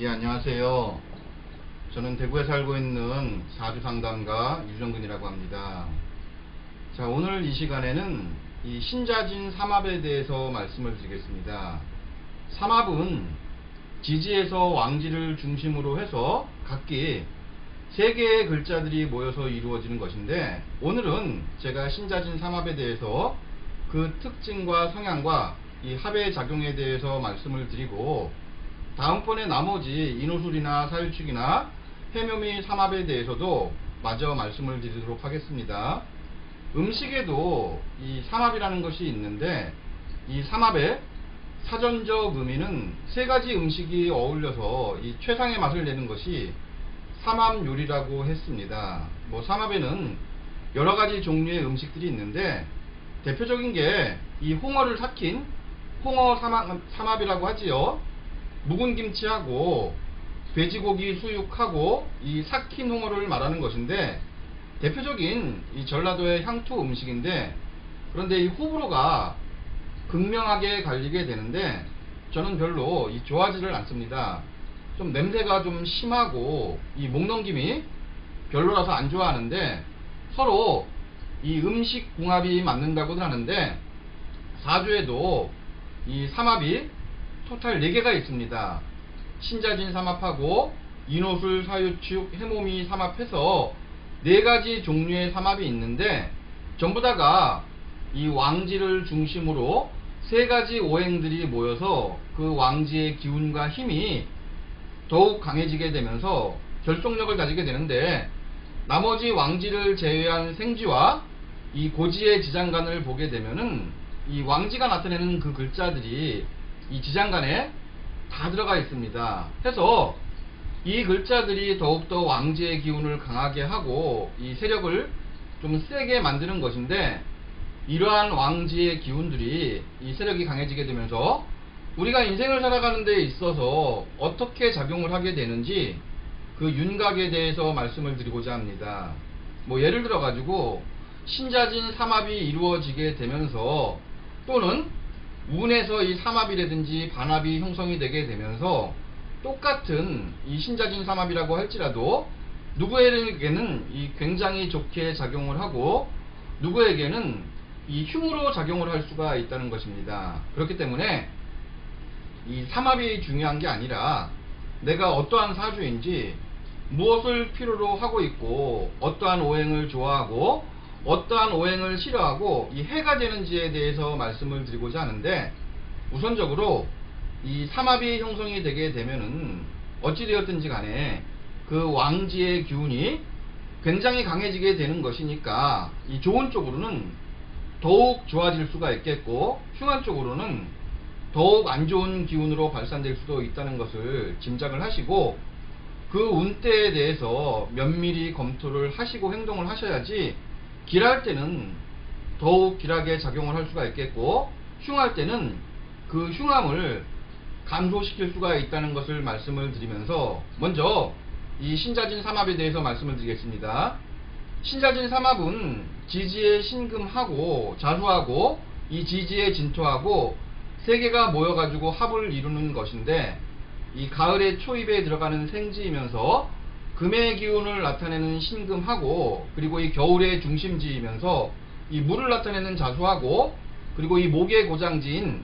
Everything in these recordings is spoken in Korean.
예, 안녕하세요. 저는 대구에 살고 있는 사주 상담가 유정근이라고 합니다. 자, 오늘 이 시간에는 이 신자진 삼합에 대해서 말씀을 드리겠습니다. 삼합은 지지에서 왕지를 중심으로 해서 각기 세 개의 글자들이 모여서 이루어지는 것인데 오늘은 제가 신자진 삼합에 대해서 그 특징과 성향과 이 합의 작용에 대해서 말씀을 드리고 다음번에 나머지 인호술이나 사유축이나 해묘미 삼합에 대해서도 마저 말씀을 드리도록 하겠습니다. 음식에도 이 삼합이라는 것이 있는데 이 삼합의 사전적 의미는 세 가지 음식이 어울려서 이 최상의 맛을 내는 것이 삼합 요리라고 했습니다. 뭐 삼합에는 여러 가지 종류의 음식들이 있는데 대표적인 게 이 홍어를 삭힌 홍어 삼합, 삼합이라고 하지요. 묵은 김치하고 돼지고기 수육하고 이 삭힌 홍어를 말하는 것인데 대표적인 이 전라도의 향토 음식인데 그런데 이 호불호가 극명하게 갈리게 되는데 저는 별로 이 좋아하지를 않습니다. 좀 냄새가 좀 심하고 이 목넘김이 별로라서 안 좋아하는데 서로 이 음식 궁합이 맞는다고는 하는데 사주에도 이 삼합이 토탈 4개가 있습니다. 신자진 삼합하고 인호술 사유축 해모미 삼합해서 네 가지 종류의 삼합이 있는데 전부 다가 이 왕지를 중심으로 세 가지 오행들이 모여서 그 왕지의 기운과 힘이 더욱 강해지게 되면서 결속력을 가지게 되는데 나머지 왕지를 제외한 생지와 이 고지의 지장간을 보게 되면은 이 왕지가 나타내는 그 글자들이 이 지장간에 다 들어가 있습니다. 해서 이 글자들이 더욱더 왕지의 기운을 강하게 하고 이 세력을 좀 세게 만드는 것인데 이러한 왕지의 기운들이 이 세력이 강해지게 되면서 우리가 인생을 살아가는 데 있어서 어떻게 작용을 하게 되는지 그 윤곽에 대해서 말씀을 드리고자 합니다. 뭐 예를 들어 가지고 신자진 삼합이 이루어지게 되면서 또는 운에서 이 삼합이라든지 반합이 형성이 되게 되면서 똑같은 이 신자진 삼합이라고 할지라도 누구에게는 이 굉장히 좋게 작용을 하고 누구에게는 이 흉으로 작용을 할 수가 있다는 것입니다. 그렇기 때문에 이 삼합이 중요한 게 아니라 내가 어떠한 사주인지 무엇을 필요로 하고 있고 어떠한 오행을 좋아하고 어떠한 오행을 싫어하고 이 해가 되는지에 대해서 말씀을 드리고자 하는데 우선적으로 이 삼합이 형성이 되게 되면은 어찌되었든지 간에 그 왕지의 기운이 굉장히 강해지게 되는 것이니까 이 좋은 쪽으로는 더욱 좋아질 수가 있겠고 흉한 쪽으로는 더욱 안 좋은 기운으로 발산될 수도 있다는 것을 짐작을 하시고 그 운대에 대해서 면밀히 검토를 하시고 행동을 하셔야지 길할 때는 더욱 길하게 작용을 할 수가 있겠고 흉할 때는 그 흉함을 감소시킬 수가 있다는 것을 말씀을 드리면서 먼저 이 신자진 삼합에 대해서 말씀을 드리겠습니다. 신자진 삼합은 지지의 신금하고 자수하고 이 지지의 진토하고 세 개가 모여가지고 합을 이루는 것인데 이 가을의 초입에 들어가는 생지이면서 금의 기운을 나타내는 신금하고 그리고 이 겨울의 중심지이면서 이 물을 나타내는 자수하고 그리고 이 목의 고장지인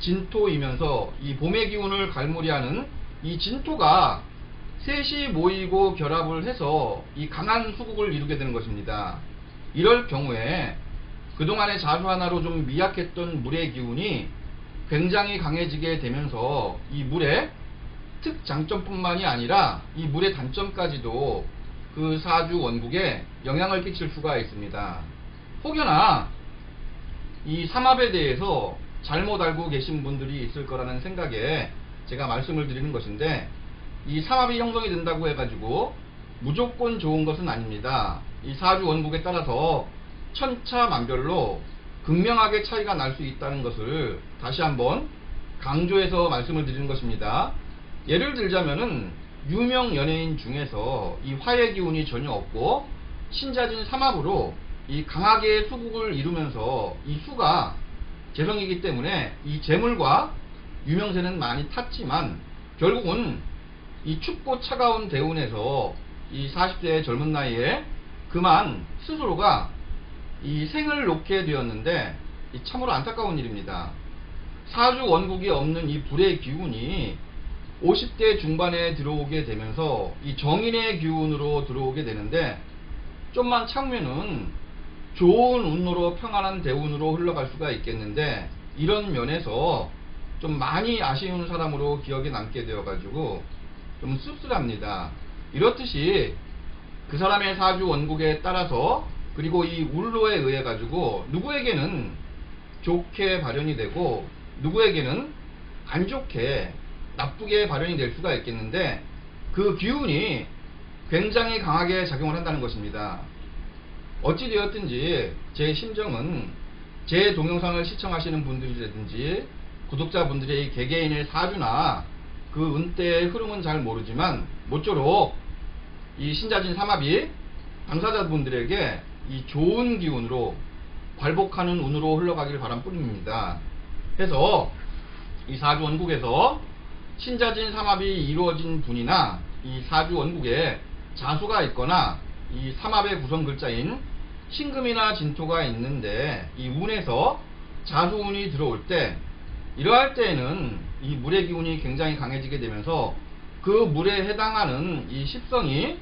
진토이면서 이 봄의 기운을 갈무리하는 이 진토가 셋이 모이고 결합을 해서 이 강한 수국을 이루게 되는 것입니다. 이럴 경우에 그동안의 자수 하나로 좀 미약했던 물의 기운이 굉장히 강해지게 되면서 이 물의 특 장점뿐만이 아니라 이 물의 단점까지도 그 사주 원국에 영향을 끼칠 수가 있습니다. 혹여나 이 삼합에 대해서 잘못 알고 계신 분들이 있을 거라는 생각에 제가 말씀을 드리는 것인데 이 삼합이 형성이 된다고 해가지고 무조건 좋은 것은 아닙니다. 이 사주 원국에 따라서 천차만별로 극명하게 차이가 날 수 있다는 것을 다시 한번 강조해서 말씀을 드리는 것입니다. 예를 들자면은 유명 연예인 중에서 이 화의 기운이 전혀 없고 신자진 삼합으로 이 강하게 수국을 이루면서 이 수가 재성이기 때문에 이 재물과 유명세는 많이 탔지만 결국은 이 춥고 차가운 대운에서 이 40대의 젊은 나이에 그만 스스로가 이 생을 놓게 되었는데 이 참으로 안타까운 일입니다. 사주 원국이 없는 이 불의 기운이 50대 중반에 들어오게 되면서 이 정인의 기운으로 들어오게 되는데 좀만 참으면은 좋은 운으로 평안한 대운으로 흘러갈 수가 있겠는데 이런 면에서 좀 많이 아쉬운 사람으로 기억에 남게 되어 가지고 좀 씁쓸합니다. 이렇듯이 그 사람의 사주 원국에 따라서 그리고 이 울로에 의해 가지고 누구에게는 좋게 발현이 되고 누구에게는 안 좋게 나쁘게 발현이 될 수가 있겠는데 그 기운이 굉장히 강하게 작용을 한다는 것입니다. 어찌되었든지 제 심정은 제 동영상을 시청하시는 분들이라든지 구독자분들의 이 개개인의 사주나 그 운대의 흐름은 잘 모르지만 모쪼록 이 신자진 삼합이 당사자분들에게 이 좋은 기운으로 발복하는 운으로 흘러가기를 바람 뿐입니다. 해서 이 사주 원국에서 신자진 삼합이 이루어진 분이나 이 사주 원국에 자수가 있거나 이 삼합의 구성 글자인 신금이나 진토가 있는데 이 운에서 자수운이 들어올 때 이러할 때에는 이 물의 기운이 굉장히 강해지게 되면서 그 물에 해당하는 이 십성이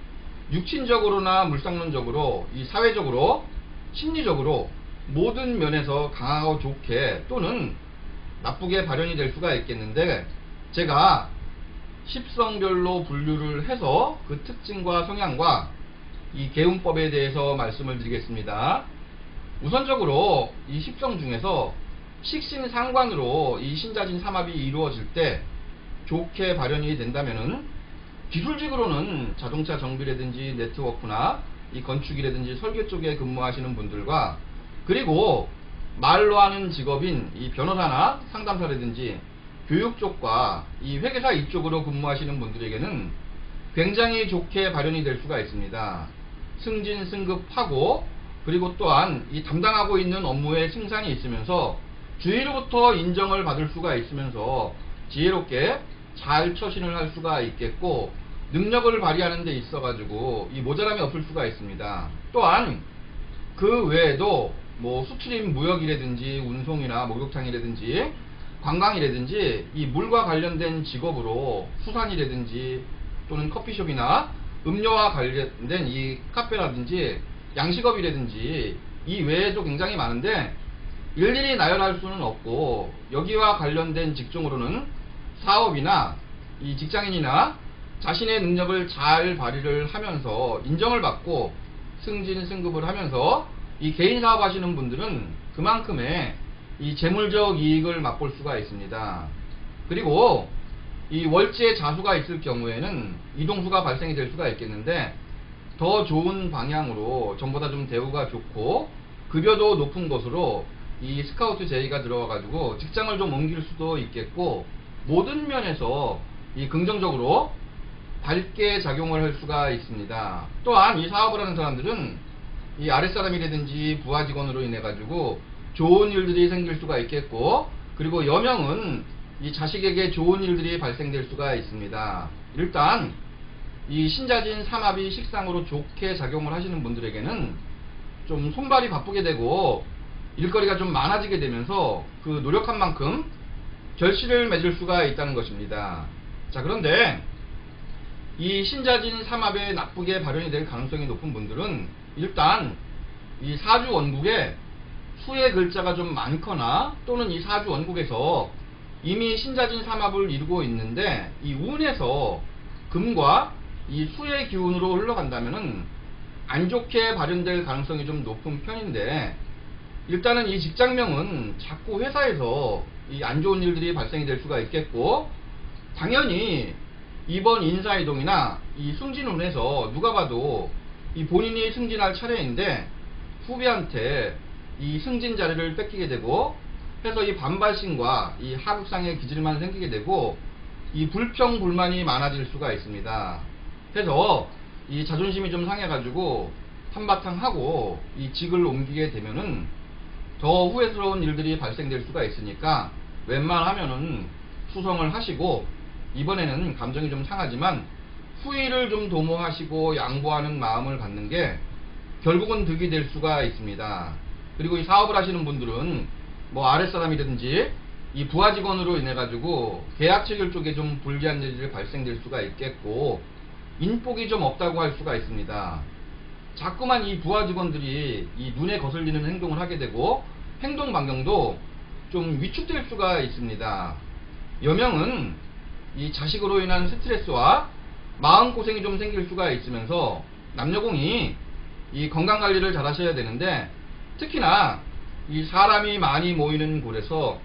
육신적으로나 물상론적으로 이 사회적으로 심리적으로 모든 면에서 강하고 좋게 또는 나쁘게 발현이 될 수가 있겠는데 제가 십성별로 분류를 해서 그 특징과 성향과 이 개운법에 대해서 말씀을 드리겠습니다. 우선적으로 이 십성 중에서 식신상관으로 이 신자진 삼합이 이루어질 때 좋게 발현이 된다면은 기술직으로는 자동차 정비라든지 네트워크나 이 건축이라든지 설계 쪽에 근무하시는 분들과 그리고 말로 하는 직업인 이 변호사나 상담사라든지 교육 쪽과 이 회계사 이쪽으로 근무하시는 분들에게는 굉장히 좋게 발현이 될 수가 있습니다. 승진 승급하고 그리고 또한 이 담당하고 있는 업무에 승산이 있으면서 주위로부터 인정을 받을 수가 있으면서 지혜롭게 잘 처신을 할 수가 있겠고 능력을 발휘하는 데 있어 가지고 이 모자람이 없을 수가 있습니다. 또한 그 외에도 뭐 수출입 무역이라든지 운송이나 목욕탕이라든지 관광이라든지 이 물과 관련된 직업으로 수산이라든지 또는 커피숍이나 음료와 관련된 이 카페라든지 양식업이라든지 이 외에도 굉장히 많은데 일일이 나열할 수는 없고 여기와 관련된 직종으로는 사업이나 이 직장인이나 자신의 능력을 잘 발휘를 하면서 인정을 받고 승진 승급을 하면서 이 개인 사업 하시는 분들은 그만큼의 이 재물적 이익을 맛볼 수가 있습니다. 그리고 이 월지에 자수가 있을 경우에는 이동수가 발생이 될 수가 있겠는데 더 좋은 방향으로 전보다 좀 대우가 좋고 급여도 높은 곳으로 이 스카우트 제의가 들어와 가지고 직장을 좀 옮길 수도 있겠고 모든 면에서 이 긍정적으로 밝게 작용을 할 수가 있습니다. 또한 이 사업을 하는 사람들은 이 아랫사람이라든지 부하 직원으로 인해 가지고 좋은 일들이 생길 수가 있겠고 그리고 여명은 이 자식에게 좋은 일들이 발생될 수가 있습니다. 일단 이 신자진 삼합이 식상으로 좋게 작용을 하시는 분들에게는 좀 손발이 바쁘게 되고 일거리가 좀 많아지게 되면서 그 노력한 만큼 결실을 맺을 수가 있다는 것입니다. 자 그런데 이 신자진 삼합에 나쁘게 발현이 될 가능성이 높은 분들은 일단 이 사주 원국에 수의 글자가 좀 많거나 또는 이 사주 원국에서 이미 신자진 삼합을 이루고 있는데 이 운에서 금과 이 수의 기운으로 흘러간다면은 안 좋게 발현될 가능성이 좀 높은 편인데 일단은 이 직장명은 자꾸 회사에서 이 안 좋은 일들이 발생이 될 수가 있겠고 당연히 이번 인사이동이나 이 승진운에서 누가 봐도 이 본인이 승진할 차례인데 후배한테 이 승진 자리를 뺏기게 되고 해서 이 반발심과 이 하극상의 기질만 생기게 되고 이 불평 불만이 많아질 수가 있습니다. 해서 이 자존심이 좀 상해가지고 한바탕 하고 이 직을 옮기게 되면은 더 후회스러운 일들이 발생될 수가 있으니까 웬만하면은 수성을 하시고 이번에는 감정이 좀 상하지만 후의를 좀 도모하시고 양보하는 마음을 갖는 게 결국은 득이 될 수가 있습니다. 그리고 이 사업을 하시는 분들은 뭐 아랫사람이라든지 이 부하 직원으로 인해 가지고 계약 체결 쪽에 좀 불리한 일이 발생될 수가 있겠고 인복이 좀 없다고 할 수가 있습니다. 자꾸만 이 부하 직원들이 이 눈에 거슬리는 행동을 하게 되고 행동 반경도 좀 위축될 수가 있습니다. 여명은 이 자식으로 인한 스트레스와 마음고생이 좀 생길 수가 있으면서 남녀공이 이 건강 관리를 잘 하셔야 되는데 특히나 이 사람이 많이 모이는 곳에서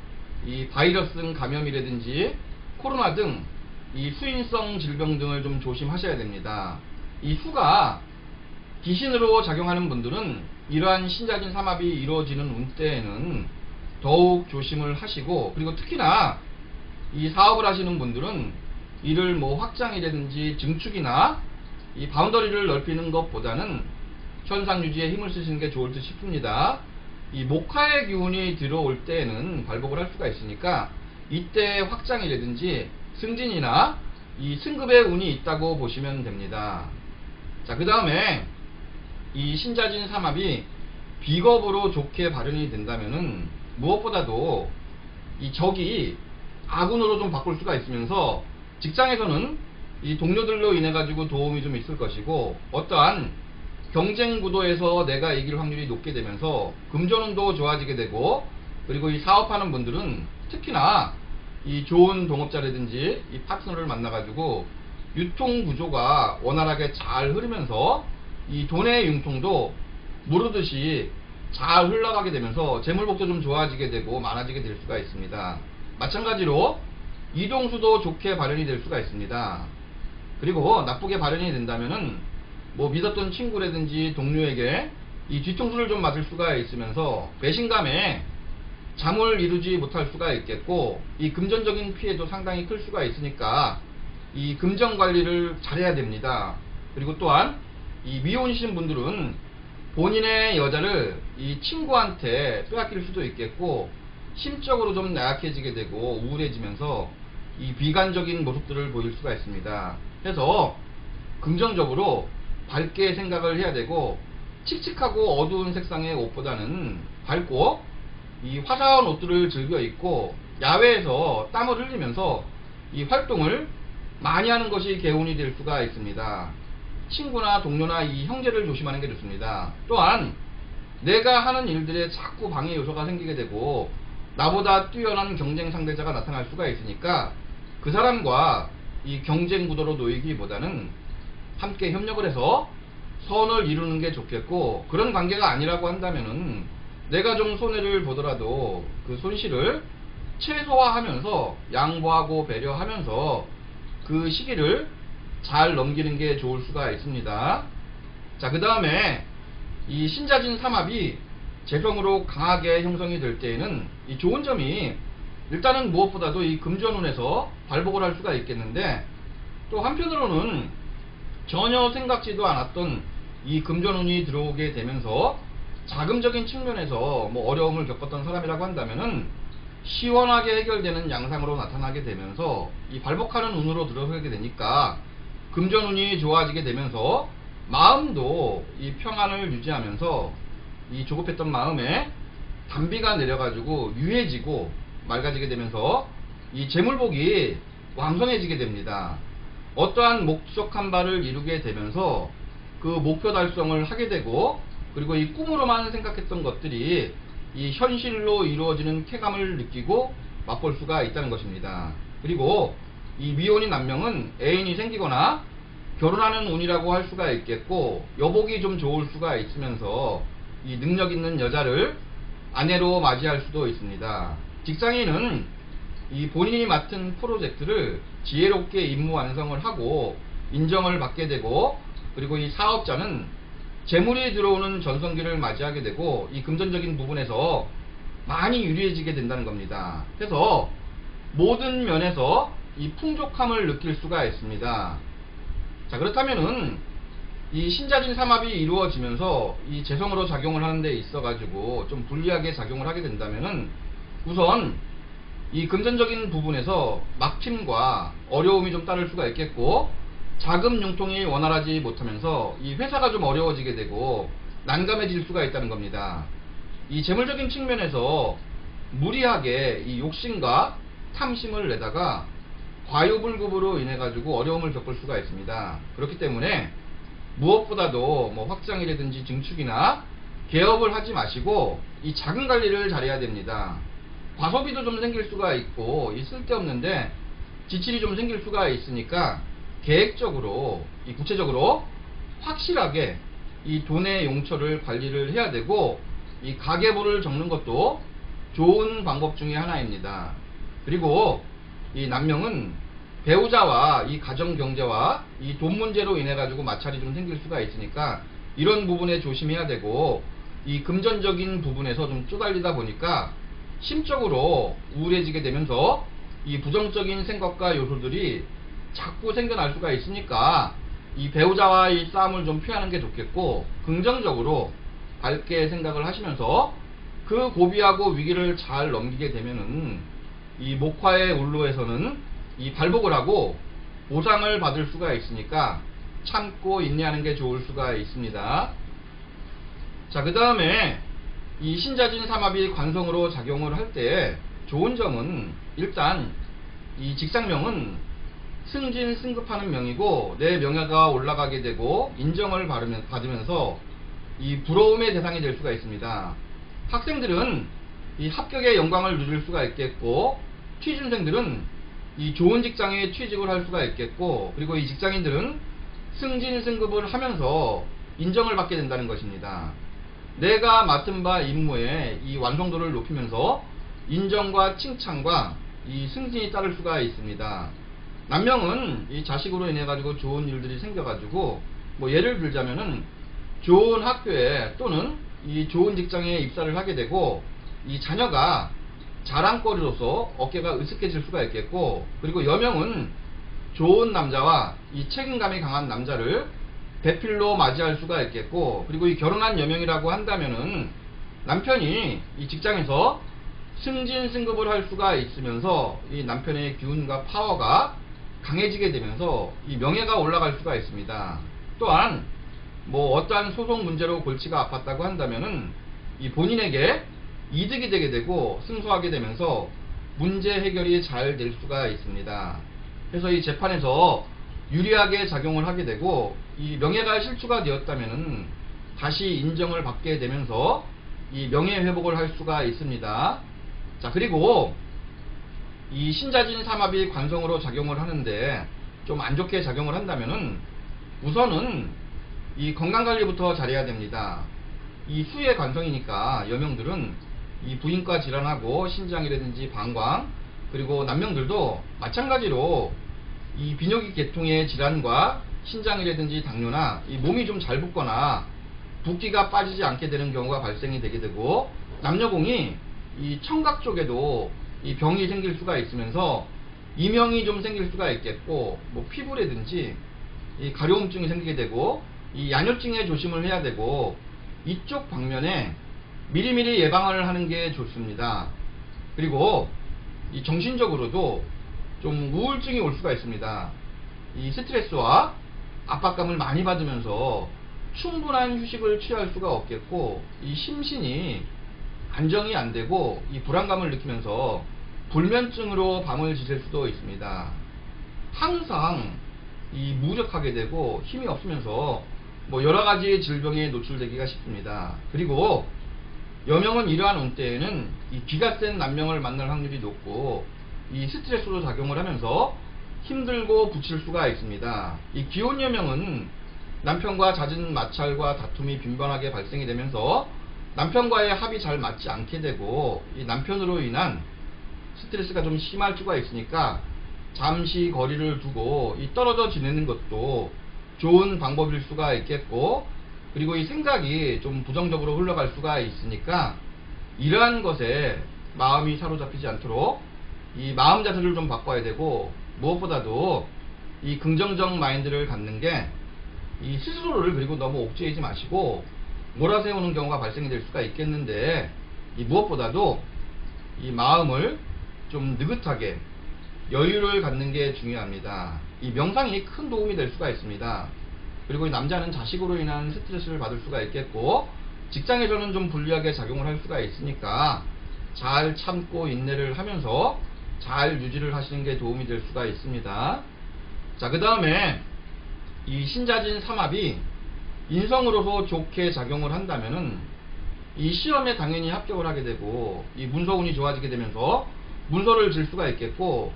이 바이러스 감염이라든지 코로나 등 이 수인성 질병 등을 좀 조심하셔야 됩니다. 이 수가 귀신으로 작용하는 분들은 이러한 신자진 삼합이 이루어지는 운때에는 더욱 조심을 하시고 그리고 특히나 이 사업을 하시는 분들은 이를 뭐 확장이라든지 증축이나 이 바운더리를 넓히는 것보다는 현상 유지에 힘을 쓰시는 게 좋을 듯 싶습니다. 이 목화의 기운이 들어올 때에는 발복을 할 수가 있으니까 이때 확장이라든지 승진이나 이 승급의 운이 있다고 보시면 됩니다. 자, 그 다음에 이 신자진 삼합이 비겁으로 좋게 발현이 된다면은 무엇보다도 이 적이 아군으로 좀 바꿀 수가 있으면서 직장에서는 이 동료들로 인해 가지고 도움이 좀 있을 것이고 어떠한 경쟁 구도에서 내가 이길 확률이 높게 되면서 금전운도 좋아지게 되고 그리고 이 사업하는 분들은 특히나 이 좋은 동업자라든지 이 파트너를 만나 가지고 유통 구조가 원활하게 잘 흐르면서 이 돈의 융통도 무르듯이 잘 흘러가게 되면서 재물복도 좀 좋아지게 되고 많아지게 될 수가 있습니다. 마찬가지로 이동수도 좋게 발현이 될 수가 있습니다. 그리고 나쁘게 발현이 된다면은 뭐 믿었던 친구라든지 동료에게 이 뒤통수를 좀 맞을 수가 있으면서 배신감에 잠을 이루지 못할 수가 있겠고 이 금전적인 피해도 상당히 클 수가 있으니까 이 금전 관리를 잘해야 됩니다. 그리고 또한 이 미혼이신 분들은 본인의 여자를 이 친구한테 빼앗길 수도 있겠고 심적으로 좀 나약해지게 되고 우울해지면서 이 비관적인 모습들을 보일 수가 있습니다. 그래서 긍정적으로 밝게 생각을 해야 되고 칙칙하고 어두운 색상의 옷보다는 밝고 이 화사한 옷들을 즐겨 입고 야외에서 땀을 흘리면서 이 활동을 많이 하는 것이 개운이 될 수가 있습니다. 친구나 동료나 이 형제를 조심하는 게 좋습니다. 또한 내가 하는 일들에 자꾸 방해 요소가 생기게 되고 나보다 뛰어난 경쟁 상대자가 나타날 수가 있으니까 그 사람과 이 경쟁 구도로 놓이기보다는 함께 협력을 해서 선을 이루는 게 좋겠고 그런 관계가 아니라고 한다면은 내가 좀 손해를 보더라도 그 손실을 최소화하면서 양보하고 배려하면서 그 시기를 잘 넘기는 게 좋을 수가 있습니다. 자, 그 다음에 이 신자진 삼합이 재성으로 강하게 형성이 될 때에는 이 좋은 점이 일단은 무엇보다도 이 금전운에서 발복을 할 수가 있겠는데 또 한편으로는 전혀 생각지도 않았던 이 금전운이 들어오게 되면서 자금적인 측면에서 뭐 어려움을 겪었던 사람이라고 한다면은 시원하게 해결되는 양상으로 나타나게 되면서 이 발복하는 운으로 들어서게 되니까 금전운이 좋아지게 되면서 마음도 이 평안을 유지하면서 이 조급했던 마음에 담비가 내려가지고 유해지고 맑아지게 되면서 이 재물복이 왕성해지게 됩니다. 어떠한 목적한 바를 이루게 되면서 그 목표 달성을 하게 되고 그리고 이 꿈으로만 생각했던 것들이 이 현실로 이루어지는 쾌감을 느끼고 맛볼 수가 있다는 것입니다. 그리고 이 미혼인 남명은 애인이 생기거나 결혼하는 운이라고 할 수가 있겠고 여복이 좀 좋을 수가 있으면서 이 능력 있는 여자를 아내로 맞이할 수도 있습니다. 직장인은 이 본인이 맡은 프로젝트를 지혜롭게 임무 완성을 하고 인정을 받게 되고 그리고 이 사업자는 재물이 들어오는 전성기를 맞이하게 되고 이 금전적인 부분에서 많이 유리해지게 된다는 겁니다. 그래서 모든 면에서 이 풍족함을 느낄 수가 있습니다. 자 그렇다면은 이 신자진 삼합이 이루어지면서 이 재성으로 작용을 하는 데 있어 가지고 좀 불리하게 작용을 하게 된다면은 우선 이 금전적인 부분에서 막힘과 어려움이 좀 따를 수가 있겠고 자금 융통이 원활하지 못하면서 이 회사가 좀 어려워지게 되고 난감해질 수가 있다는 겁니다. 이 재물적인 측면에서 무리하게 이 욕심과 탐심을 내다가 과유불급으로 인해 가지고 어려움을 겪을 수가 있습니다. 그렇기 때문에 무엇보다도 뭐 확장이라든지 증축이나 개업을 하지 마시고 이 자금 관리를 잘해야 됩니다. 과소비도 좀 생길 수가 있고 이 쓸데없는데 지출이 좀 생길 수가 있으니까 계획적으로 이 구체적으로 확실하게 이 돈의 용처를 관리를 해야 되고 이 가계부를 적는 것도 좋은 방법 중에 하나입니다. 그리고 이 남명은 배우자와 이 가정 경제와 이 돈 문제로 인해 가지고 마찰이 좀 생길 수가 있으니까 이런 부분에 조심해야 되고 이 금전적인 부분에서 좀 쪼달리다 보니까 심적으로 우울해지게 되면서 이 부정적인 생각과 요소들이 자꾸 생겨날 수가 있으니까 이 배우자와 이 싸움을 좀 피하는 게 좋겠고 긍정적으로 밝게 생각을 하시면서 그 고비하고 위기를 잘 넘기게 되면은 이 목화의 울로에서는 이 발복을 하고 보상을 받을 수가 있으니까 참고 인내하는 게 좋을 수가 있습니다. 자, 그 다음에 이 신자진 삼합이 관성으로 작용을 할 때 좋은 점은 일단 이 직상명은 승진 승급하는 명이고 내 명예가 올라가게 되고 인정을 받으면- 받으면서 이 부러움의 대상이 될 수가 있습니다. 학생들은 이 합격의 영광을 누릴 수가 있겠고 취준생들은 이 좋은 직장에 취직을 할 수가 있겠고 그리고 이 직장인들은 승진 승급을 하면서 인정을 받게 된다는 것입니다. 내가 맡은 바 임무의 이 완성도를 높이면서 인정과 칭찬과 이 승진이 따를 수가 있습니다. 남명은 이 자식으로 인해 가지고 좋은 일들이 생겨 가지고 뭐 예를 들자면은 좋은 학교에 또는 이 좋은 직장에 입사를 하게 되고 이 자녀가 자랑거리로서 어깨가 으쓱해질 수가 있겠고 그리고 여명은 좋은 남자와 이 책임감이 강한 남자를 배필로 맞이할 수가 있겠고 그리고 이 결혼한 여명이라고 한다면은 남편이 이 직장에서 승진 승급을 할 수가 있으면서 이 남편의 기운과 파워가 강해지게 되면서 이 명예가 올라갈 수가 있습니다. 또한 뭐 어떠한 소송 문제로 골치가 아팠다고 한다면은 이 본인에게 이득이 되게 되고 승소하게 되면서 문제 해결이 잘 될 수가 있습니다. 그래서 이 재판에서 유리하게 작용을 하게 되고 이 명예가 실추가 되었다면은 다시 인정을 받게 되면서 이 명예 회복을 할 수가 있습니다. 자 그리고 이 신자진 삼합이 관성으로 작용을 하는데 좀 안 좋게 작용을 한다면은 우선은 이 건강 관리부터 잘해야 됩니다. 이 수의 관성이니까 여명들은 이 부인과 질환하고 신장이라든지 방광 그리고 남명들도 마찬가지로 이 비뇨기 계통의 질환과 신장이라든지 당뇨나 이 몸이 좀 잘 붓거나 붓기가 빠지지 않게 되는 경우가 발생이 되게 되고 남녀공이 이 청각 쪽에도 이 병이 생길 수가 있으면서 이명이 좀 생길 수가 있겠고 뭐 피부라든지 이 가려움증이 생기게 되고 이 야뇨증에 조심을 해야 되고 이쪽 방면에 미리미리 예방을 하는 게 좋습니다. 그리고 이 정신적으로도 좀 우울증이 올 수가 있습니다. 이 스트레스와 압박감을 많이 받으면서 충분한 휴식을 취할 수가 없겠고 이 심신이 안정이 안 되고 이 불안감을 느끼면서 불면증으로 밤을 지샐 수도 있습니다. 항상 이 무력하게 되고 힘이 없으면서 뭐 여러 가지 질병에 노출되기가 쉽습니다. 그리고 여명은 이러한 운때에는 이 기가 센 남명을 만날 확률이 높고 이 스트레스로 작용을 하면서 힘들고 붙일 수가 있습니다. 이 기혼 여명은 남편과 잦은 마찰과 다툼이 빈번하게 발생이 되면서 남편과의 합이 잘 맞지 않게 되고 이 남편으로 인한 스트레스가 좀 심할 수가 있으니까 잠시 거리를 두고 이 떨어져 지내는 것도 좋은 방법일 수가 있겠고 그리고 이 생각이 좀 부정적으로 흘러갈 수가 있으니까 이러한 것에 마음이 사로잡히지 않도록 이 마음 자세를 좀 바꿔야 되고 무엇보다도 이 긍정적 마인드를 갖는 게 이 스스로를 그리고 너무 옥죄이지 마시고 몰아세우는 경우가 발생이 될 수가 있겠는데 이 무엇보다도 이 마음을 좀 느긋하게 여유를 갖는 게 중요합니다. 이 명상이 큰 도움이 될 수가 있습니다. 그리고 이 남자는 자식으로 인한 스트레스를 받을 수가 있겠고 직장에서는 좀 불리하게 작용을 할 수가 있으니까 잘 참고 인내를 하면서 잘 유지를 하시는 게 도움이 될 수가 있습니다. 자, 그 다음에 이 신자진 삼합이 인성으로서 좋게 작용을 한다면은 이 시험에 당연히 합격을 하게 되고 이 문서운이 좋아지게 되면서 문서를 질 수가 있겠고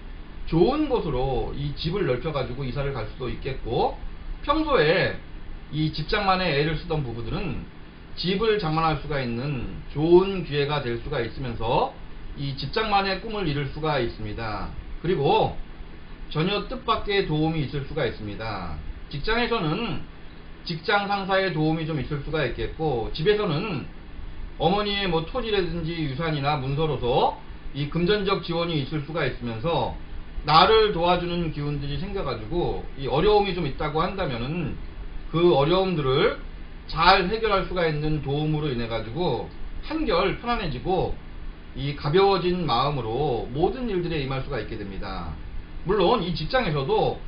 좋은 곳으로 이 집을 넓혀 가지고 이사를 갈 수도 있겠고 평소에 이 집장만의 애를 쓰던 부부들은 집을 장만할 수가 있는 좋은 기회가 될 수가 있으면서 이 집장만의 꿈을 이룰 수가 있습니다. 그리고 전혀 뜻밖의 도움이 있을 수가 있습니다. 직장에서는 직장 상사의 도움이 좀 있을 수가 있겠고 집에서는 어머니의 뭐 토지라든지 유산이나 문서로서 이 금전적 지원이 있을 수가 있으면서 나를 도와주는 기운들이 생겨가지고 이 어려움이 좀 있다고 한다면은 그 어려움들을 잘 해결할 수가 있는 도움으로 인해 가지고 한결 편안해지고 이 가벼워진 마음으로 모든 일들에 임할 수가 있게 됩니다. 물론 이 직장에서도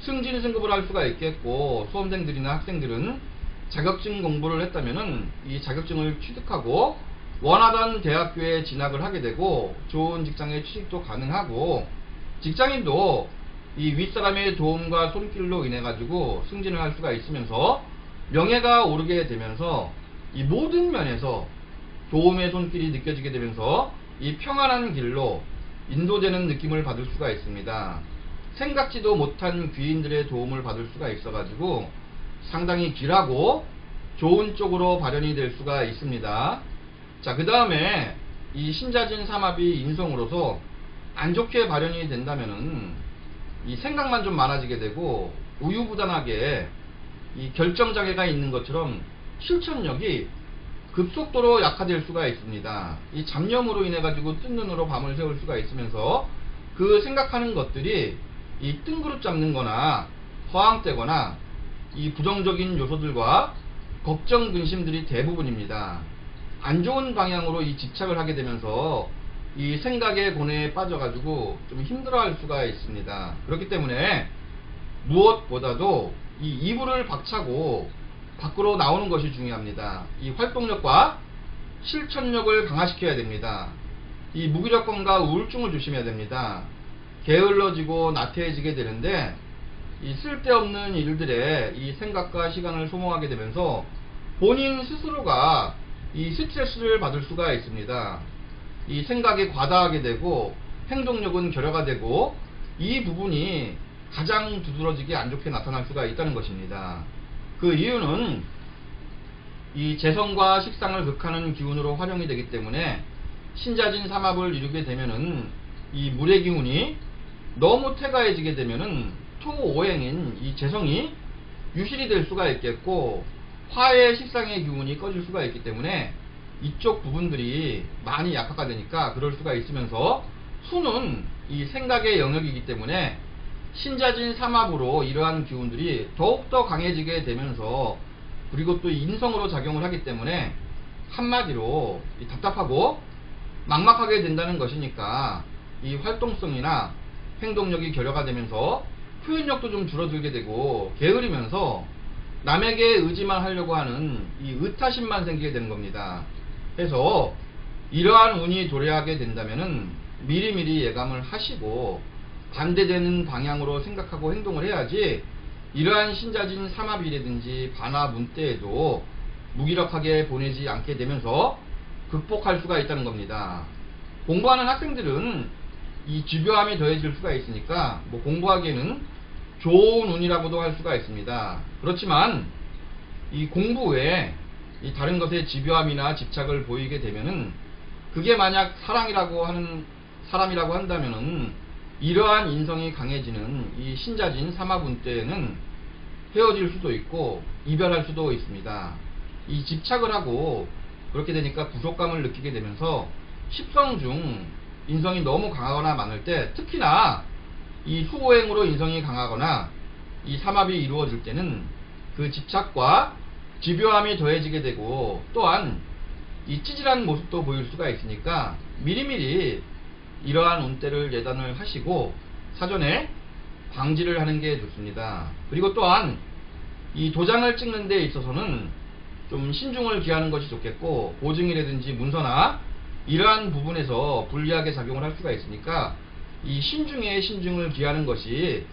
승진 승급을 할 수가 있겠고 수험생들이나 학생들은 자격증 공부를 했다면은 이 자격증을 취득하고 원하던 대학교에 진학을 하게 되고 좋은 직장에 취직도 가능하고 직장인도 이 윗사람의 도움과 손길로 인해 가지고 승진을 할 수가 있으면서 명예가 오르게 되면서 이 모든 면에서 도움의 손길이 느껴지게 되면서 이 평안한 길로 인도되는 느낌을 받을 수가 있습니다. 생각지도 못한 귀인들의 도움을 받을 수가 있어가지고 상당히 길하고 좋은 쪽으로 발현이 될 수가 있습니다. 자, 그 다음에 이 신자진 삼합이 인성으로서 안 좋게 발현이 된다면은 이 생각만 좀 많아지게 되고 우유부단하게 이 결정장애가 있는 것처럼 실천력이 급속도로 약화될 수가 있습니다. 이 잡념으로 인해 가지고 뜬 눈으로 밤을 새울 수가 있으면서 그 생각하는 것들이 이 뜬그릇 잡는 거나 허황되거나 이 부정적인 요소들과 걱정 근심들이 대부분입니다. 안 좋은 방향으로 이 집착을 하게 되면서 이 생각의 고뇌에 빠져가지고 좀 힘들어할 수가 있습니다. 그렇기 때문에 무엇보다도 이 이불을 박차고 밖으로 나오는 것이 중요합니다. 이 활동력과 실천력을 강화시켜야 됩니다. 이 무기력감과 우울증을 조심해야 됩니다. 게을러지고 나태해지게 되는데 이 쓸데없는 일들에 이 생각과 시간을 소모하게 되면서 본인 스스로가 이 스트레스를 받을 수가 있습니다. 이 생각이 과다하게 되고 행동력은 결여가 되고 이 부분이 가장 두드러지게 안 좋게 나타날 수가 있다는 것입니다. 그 이유는 이 재성과 식상을 극하는 기운으로 활용이 되기 때문에 신자진 삼합을 이루게 되면은 이 물의 기운이 너무 태가해지게 되면은 토오행인 이 재성이 유실이 될 수가 있겠고 화의 식상의 기운이 꺼질 수가 있기 때문에 이쪽 부분들이 많이 약화가 되니까 그럴 수가 있으면서 수는 이 생각의 영역이기 때문에 신자진 삼합으로 이러한 기운들이 더욱더 강해지게 되면서 그리고 또 인성으로 작용을 하기 때문에 한마디로 답답하고 막막하게 된다는 것이니까 이 활동성이나 행동력이 결여가 되면서 표현력도 좀 줄어들게 되고 게으르면서 남에게 의지만 하려고 하는 이 의타심만 생기게 되는 겁니다. 그래서 이러한 운이 도래하게 된다면은 미리미리 예감을 하시고 반대되는 방향으로 생각하고 행동을 해야지 이러한 신자진 삼합이라든지 반화 문때에도 무기력하게 보내지 않게 되면서 극복할 수가 있다는 겁니다. 공부하는 학생들은 이 집요함이 더해질 수가 있으니까 뭐 공부하기에는 좋은 운이라고도 할 수가 있습니다. 그렇지만 이 공부 외에 이 다른 것에 집요함이나 집착을 보이게 되면은 그게 만약 사랑이라고 하는 사람이라고 한다면은 이러한 인성이 강해지는 이 신자진 삼화분 때에는 헤어질 수도 있고 이별할 수도 있습니다. 이 집착을 하고 그렇게 되니까 부족감을 느끼게 되면서 십성 중 인성이 너무 강하거나 많을 때 특히나 이 수호행으로 인성이 강하거나 이 삼합이 이루어질 때는 그 집착과 집요함이 더해지게 되고 또한 이 찌질한 모습도 보일 수가 있으니까 미리미리 이러한 운때를 예단을 하시고 사전에 방지를 하는 게 좋습니다. 그리고 또한 이 도장을 찍는 데 있어서는 좀 신중을 기하는 것이 좋겠고 보증이라든지 문서나 이러한 부분에서 불리하게 작용을 할 수가 있으니까 이 신중에 신중을 기하는 것이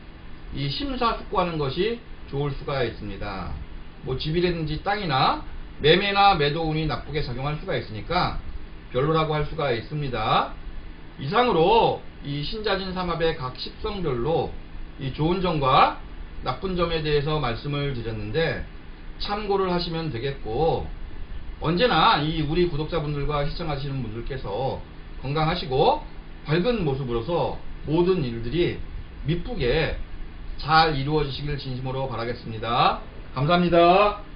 이 심사숙고하는 것이 좋을 수가 있습니다. 뭐 집이라든지 땅이나 매매나 매도 운이 나쁘게 작용할 수가 있으니까 별로라고 할 수가 있습니다. 이상으로 이 신자진 삼합의 각 십성별로 이 좋은 점과 나쁜 점에 대해서 말씀을 드렸는데 참고를 하시면 되겠고 언제나 이 우리 구독자분들과 시청하시는 분들께서 건강하시고 밝은 모습으로서 모든 일들이 미쁘게 잘 이루어지시길 진심으로 바라겠습니다. 감사합니다.